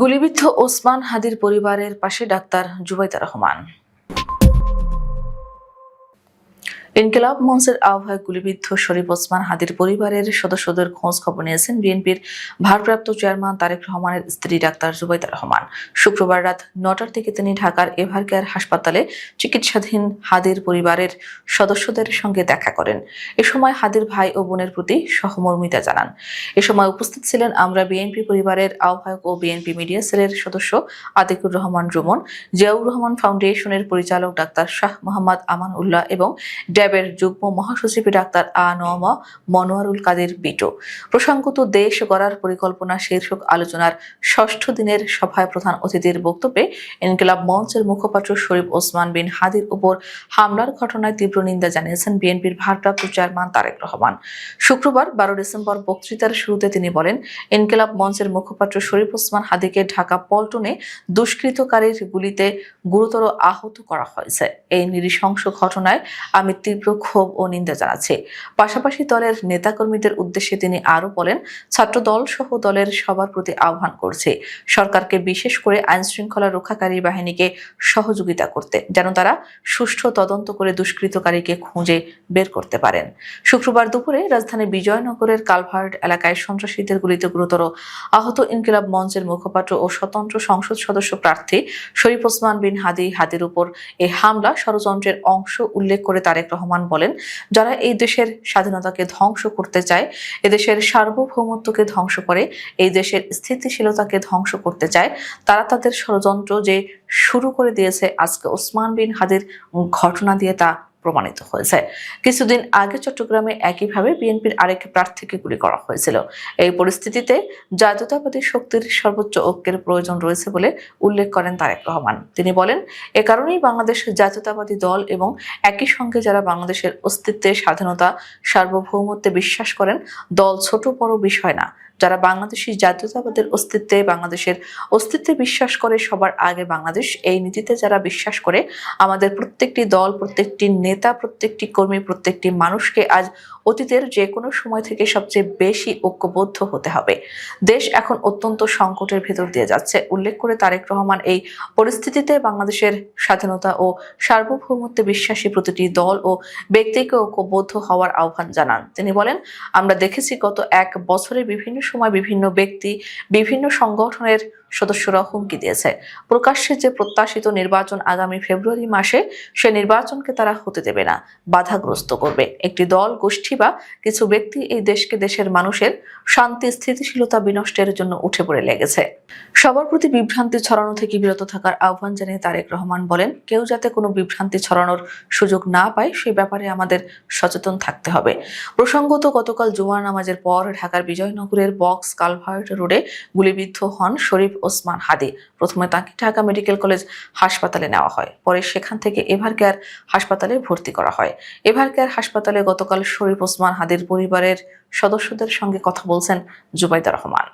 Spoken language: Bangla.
গুলিবিদ্ধ ওসমান হাদির পরিবারের পাশে ডাক্তার জুবাইতা রহমান। ইনকিলাব মঞ্চের আহ্বায়ক গুলিবিদ্ধ শরীফ ওসমান হাদির পরিবারের সদস্যদের খোঁজ খবর নিয়েছেন বিএনপির ভারপ্রাপ্ত চেয়ারম্যান তারেক রহমানের স্ত্রী ডাক্তার জুবাইদা রহমান। শুক্রবার রাত নটার দিকে তিনি ঢাকার এভার কেয়ার হাসপাতালে চিকিৎসাধীন হাদির পরিবারের সদস্যদের সঙ্গে দেখা করেন। এ সময় হাদির ভাই ও বোনের প্রতি সহমর্মিতা জানান। এ সময় উপস্থিত ছিলেন আমরা বিএনপি পরিবারের আহ্বায়ক ও বিএনপি মিডিয়া সেলের সদস্য আতিকুর রহমান রুমন, জিয়াউর রহমান ফাউন্ডেশনের পরিচালক ডাক্তার শাহ মোহাম্মদ আমান উল্লাহ এবং ড্যাবের যুগ্ম মহাসচিব ডাক্তার আ নওয়ামা মনোয়ারুল কাদের বিটো। প্রসঙ্গত, দেশ গড়ার পরিকল্পনা শীর্ষক আলোচনার ষষ্ঠ দিনের সভায় প্রধান অতিথির বক্তব্যে ইনকিলাব মঞ্চের মুখপাত্র শরীফ ওসমান বিন হাদির উপর হামলার ঘটনায় তীব্র নিন্দা জানিয়েছেন বিএনপির ভারপ্রাপ্ত চেয়ারম্যান তারেক রহমান। শুক্রবার, বারো ডিসেম্বর বক্তৃতার শুরুতে তিনি বলেন, ইনকিলাব মঞ্চের মুখপাত্র শরীফ ওসমান হাদিকে ঢাকা পল্টনে দুষ্কৃতকারীর গুলিতে গুরুতর আহত করা হয়েছে। এই নৃশংস ঘটনায় আমি তীব্র ক্ষোভ ও নিন্দা জানাচ্ছি। পাশাপাশি দলের নেতাকর্মীদের উদ্দেশ্যে তিনি আরও বলেন ছাত্র দল সহ দলের সবার প্রতি আহ্বান করছে। সরকারকে বিশেষ করে আইন শৃঙ্খলা রক্ষাকারী বাহিনীকে সহযোগিতা করতে, যেন তারা সুষ্ঠু তদন্ত করে দুষ্কৃতকারীকে খুঁজে বের করতে পারেন। শুক্রবার দুপুরে রাজধানী বিজয়নগরের কালভার্ট এলাকায় সন্ত্রাসীদের গুলিতে গুরুতর আহত ইনকিলাব মঞ্চের মুখপাত্র ও স্বতন্ত্র সংসদ সদস্য প্রার্থী শরীফ ওসমান বিন হাদি হাদির উপর এই হামলা ষড়যন্ত্রের অংশ উল্লেখ করে তারেক রহমান বলেন, যারা এই দেশের স্বাধীনতাকে ধ্বংস করতে চায়, এদেশের সার্বভৌমত্বকে ধ্বংস করে, এই দেশের স্থিতিশীলতাকে ধ্বংস করতে চায়, তারা তাদের ষড়যন্ত্র যে শুরু করে দিয়েছে আজকে ওসমান বিন হাদির ঘটনা দিয়ে তা প্রমাণিত হয়েছে। কিছুদিন আগে চট্টগ্রামে একইভাবে বিএনপির আরেক প্রার্থীকে গুলি করা হয়েছিল। এই পরিস্থিতিতে জাতীয়তাবাদী শক্তির সর্বোচ্চ ঐক্যের প্রয়োজন রয়েছে বলে উল্লেখ করেন তারেক রহমান। তিনি বলেন, এ কারণেই বাংলাদেশ জাতীয়তাবাদী দল এবং একই সঙ্গে যারা বাংলাদেশের অস্তিত্বে, স্বাধীনতা, সার্বভৌমত্বে বিশ্বাস করেন, দল ছোট বড় বিষয় না। যারা বাংলাদেশি জাতীয়তাবাদের অস্তিত্বে, বাংলাদেশের অস্তিত্বে বিশ্বাস করে, সবার আগে বাংলাদেশ। এই নীতিতে যারা বিশ্বাস করে, আমাদের প্রত্যেকটি দল, প্রত্যেকটি নেতা, প্রত্যেকটি কর্মী, প্রত্যেকটি মানুষকে আজ অতীতের যে কোনো সময় থেকে সবচেয়ে বেশি ঐক্যবদ্ধ হতে হবে। দেশ এখন অত্যন্ত সংকটের ভেতর দিয়ে যাচ্ছে। উল্লেখ করে তারেক রহমান এই পরিস্থিতিতে বাংলাদেশের স্বাধীনতা ও সার্বভৌমত্বে বিশ্বাসী প্রতিটি দল ও ব্যক্তিকে ঐক্যবদ্ধ হওয়ার আহ্বান জানান। তিনি বলেন, আমরা দেখেছি গত এক বছরে বিভিন্ন সময় বিভিন্ন ব্যক্তি বিভিন্ন সংগঠনের সদস্যরা হুমকি দিয়েছে। প্রকাশ্যে যে প্রত্যাশিত নির্বাচন আগামী ফেব্রুয়ারি মাসে, সে নির্বাচনকে তারা হতে দেবে না, বাধাগ্রস্ত করবে। একটি দল, গোষ্ঠী বা কিছু ব্যক্তি এই দেশকে দেশের মানুষের শান্তি, স্থিতিশীলতা, বিনষ্টের জন্য উঠে পড়ে লেগেছে। সবার প্রতি বিভ্রান্তি ছড়ানো থেকে বিরত থাকার আহ্বান জানিয়ে তারেক রহমান বলেন, কেউ যাতে কোনো বিভ্রান্তি ছড়ানোর সুযোগ না পায়, সে ব্যাপারে আমাদের সচেতন থাকতে হবে। প্রসঙ্গত, গতকাল জুমার নামাজের পর ঢাকার বিজয়নগরের বক্স কালভার্ট রোডে গুলিবিদ্ধ হন শরীফ ওসমান হাদি। প্রথমে তাকে ঢাকা মেডিকেল কলেজ হাসপাতালে নেওয়া হয়। পরে সেখান থেকে এভার কেয়ার হাসপাতালে ভর্তি করা হয়। এভার কেয়ার হাসপাতালে গতকাল শরীফ ওসমান হাদির পরিবারের সদস্যদের সঙ্গে কথা বলছেন জুবাইদা রহমান।